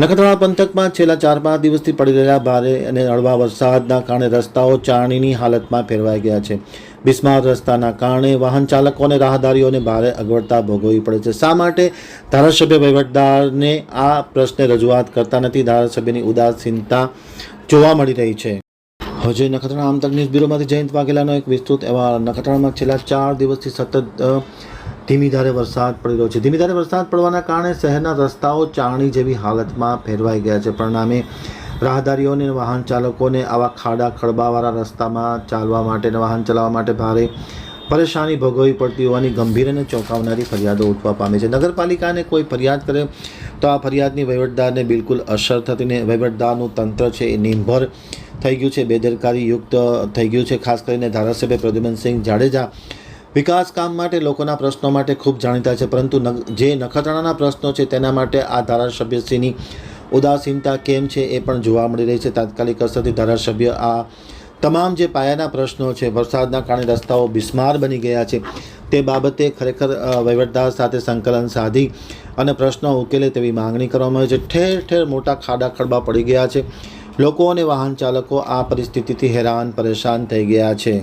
નખત્રાણા પંથકમાં છેલ્લા ચાર પાંચ દિવસથી પડી રહેલા ભારે અને હળવા વરસાદના કારણે રસ્તાઓ ચાણીની હાલતમાં ફેરવાઈ ગયા છે. બિસ્માર રસ્તાના કારણે વાહન ચાલકો અને રાહદારીઓને ભારે અગવડતા ભોગવવી પડે છે. શા માટે? ધારાસભ્ય વહીવટદારને આ પ્રશ્ને રજૂઆત કરતા નથી. ધારાસભ્યની ઉદાસીનતા જોવા મળી રહી છે. હજે નખત્રાણા આમતક ન્યૂઝ બ્યુરોમાંથી જયંત વાઘેલાનો એક વિસ્તૃત અહેવાલ. નખત્રાણામાં છેલ્લા ચાર દિવસથી સતત ધીમી ધારે વરસાદ પડી રહ્યો છે. ધીમી ધારે વરસાદ પડવાના કારણે શહેરના રસ્તાઓ ચાણી જેવી હાલતમાં ફેરવાઈ ગયા છે. પરિણામે રાહદારીઓને વાહન ચાલકોને આવા ખાડા ખડબાવાળા રસ્તામાં ચાલવા માટે વાહન ચલાવવા માટે ભારે પરેશાની ભોગવવી પડતી હોવાની ગંભીર અને ચોંકાવનારી ફરિયાદો ઉઠવા પામે છે. નગરપાલિકાને કોઈ ફરિયાદ કરે તો આ ફરિયાદની વહીવટદારને બિલકુલ અસર થતી ને વહીવટદારનું તંત્ર છે એ નિર્ભર થઈ ગયું છે. બેદરકારી યુક્ત થઈ ગયું છે. ખાસ કરીને ધારાસભ્ય પ્રદ્યુમનસિંહ જાડેજા વિકાસ કામ માટે લોકોના પ્રશ્નો માટે ખૂબ જાણીતા છે, પરંતુ જે નખત્રાણાના પ્રશ્નો છે તેના માટે આ ધારાસભ્યશ્રીની ઉદાસીનતા કેમ છે એ પણ જોવા મળી રહી છે. તાત્કાલિક અસરથી ધારાસભ્ય આ તમામ જે પાયાના પ્રશ્નો છે, વરસાદના કારણે રસ્તાઓ બિસ્માર બની ગયા છે, તે બાબતે ખરેખર વહીવટદાર સાથે સંકલન સાધી અને પ્રશ્નો ઉકેલે તેવી માંગણી કરવામાં આવી છે. ઠેર ઠેર મોટા ખાડા ખડબા પડી ગયા છે. લોકો અને વાહન ચાલકો આ પરિસ્થિતિથી હેરાન, પરેશાન થઈ ગયા છે.